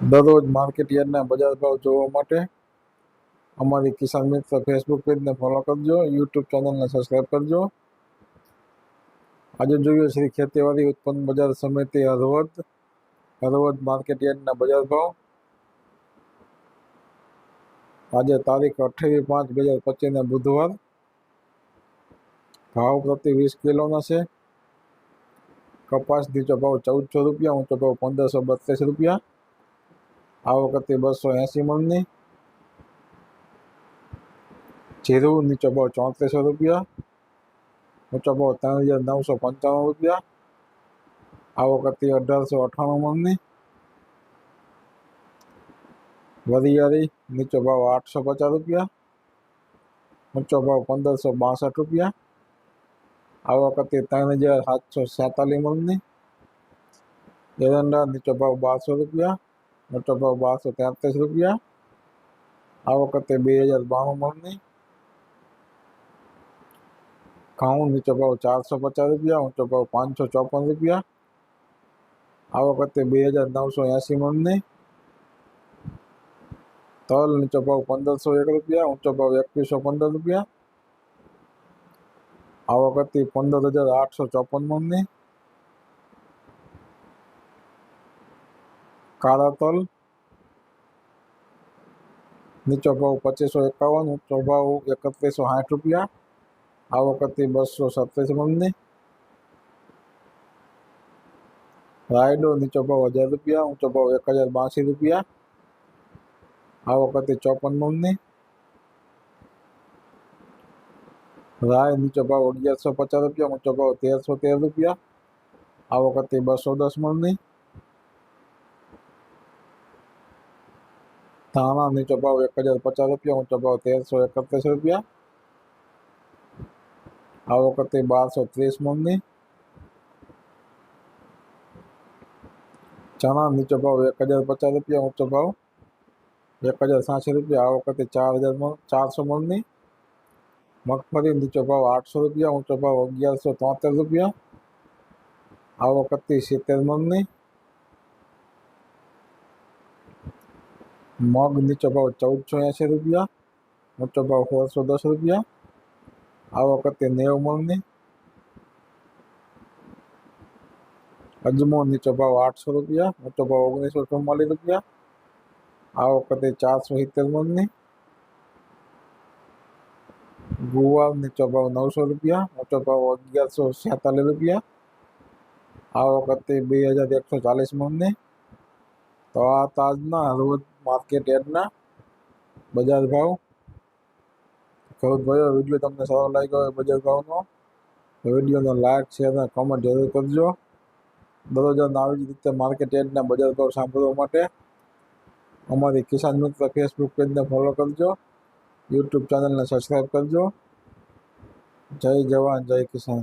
દરરોજ માર્કેટ યાર્ડના બજાર ભાવ જોવા માટે અમારી કિસાન મિત્ર ફેસબુક પેજને ફોલો કરજો યુટ્યુબ ચેનલને સબસ્ક્રાઈબ કરજો. આજે જોઈએ શ્રી ખેતીવાડી ઉત્પન્ન બજાર સમિતિ હળવદ હળવદ માર્કેટ યાર્ડના બજાર ભાવ. આજે તારીખ અઠ્યાવીસ પાંચ બે હજાર પચીસને બુધવાર. ભાવ પ્રતિ વીસ કિલોના છે. કપાસ નીચો ભાવ ચૌદસો રૂપિયા, ઊંચો ભાવ પંદરસો બત્રીસ રૂપિયા. આ વખતે બસો એંસી મણની. જીરું, નીચો ભાવ ચોત્રીસો રૂપિયા, ઊંચો ભાવ ત્રણ હજાર નવસો પંચાણું રૂપિયા. આ વખતે અઢારસો અઠ્ઠાણું મણની. વરિયાળી, નીચો ભાવ આઠસો પચાસ રૂપિયા, ઊંચો ભાવ પંદરસો બાસઠ રૂપિયા. આ વખતે ત્રણ હજાર સાતસો સાતાલીસ મણની. એરંડા, નીચો ભાવ બારસો રૂપિયા. ઊંચો ભાવ બારસો તેત્રીસ રૂપિયા આ વખતે બે હજાર બાણું મણની ઘઉં નીચો ભાવ ચારસો પચાસ રૂપિયા ઊંચો ભાવ પાંચસો ચોપન રૂપિયા આ વખતે બે હજાર નવસો એંસી મણની તલ નીચો ભાવ પંદરસો એક રૂપિયા ઊંચો ભાવ એકવીસો પંદર રૂપિયા આ વખતે પંદર હજાર આઠસો ચોપન મણની કાળા તલ નીચો ભાવ પચીસો એકાવન ઊંચો ભાવ એકત્રીસો સાઠ રૂપિયા આ વખતે બસો સત્રીસ મણની રાયડો નીચો ભાવ હજાર રૂપિયા ઊંચો ભાવ એક હજાર બાસી રૂપિયા આ વખતે ચોપન મણની રાય નીચો ભાવ અગિયારસો પચાસ રૂપિયા ઊંચો ભાવ તેરસો તેર રૂપિયા આ વખતે બસો દસ મણની ધાણા નીચો ભાવ એક હજાર પચાસ રૂપિયા ઊંચો ભાવ તેરસો એકત્રીસ રૂપિયા આ વખતે બારસો ત્રીસ મણની ચણા નીચો ભાવ એક હજાર પચાસ રૂપિયા ઊંચો ભાવ એક હજાર સાતસો રૂપિયા આ વખતે ચાર હજાર મણ ચારસો મણની મગફળી નીચો ભાવ આઠસો રૂપિયા ઊંચો ભાવ અગિયારસો તોતેર રૂપિયા આ વખતે સિત્તેર મણની મગ નીચો ભાવ ચૌદસો એંસી રૂપિયા ઊંચો ભાવ સોળસો દસ રૂપિયા આ વખતે નેવું મણની અજમો નીચો ભાવ આઠસો રૂપિયા ઊંચો ભાવ ઓગણીસો ચુમ્માલીસ રૂપિયા આ વખતે ચારસો સિત્તેર મણની ગુવાર નીચો ભાવ નવસો રૂપિયા ઊંચો ભાવ અગિયારસો છેતાલીસ રૂપિયા આ વખતે બે હજાર એકસો ચાલીસ મણની તો આ તાજના હળવદ માર્કેટ યાર્ડના બજાર ભાવ ખેડૂત ભાઈઓ, વીડિયો તમને સારો લાગ્યો હોય બજાર ભાવનો, તો વિડીયોને લાઈક, શેર અને કોમેન્ટ જરૂર કરજો. દરરોજ આવી જ રીતે માર્કેટ યાર્ડના બજાર ભાવ સાંભળવા માટે અમારી કિસાન મિત્ર ફેસબુક પેજને ફોલો કરજો. યુટ્યુબ ચેનલને સબસ્ક્રાઈબ કરજો. જય જવાન, જય કિસાન.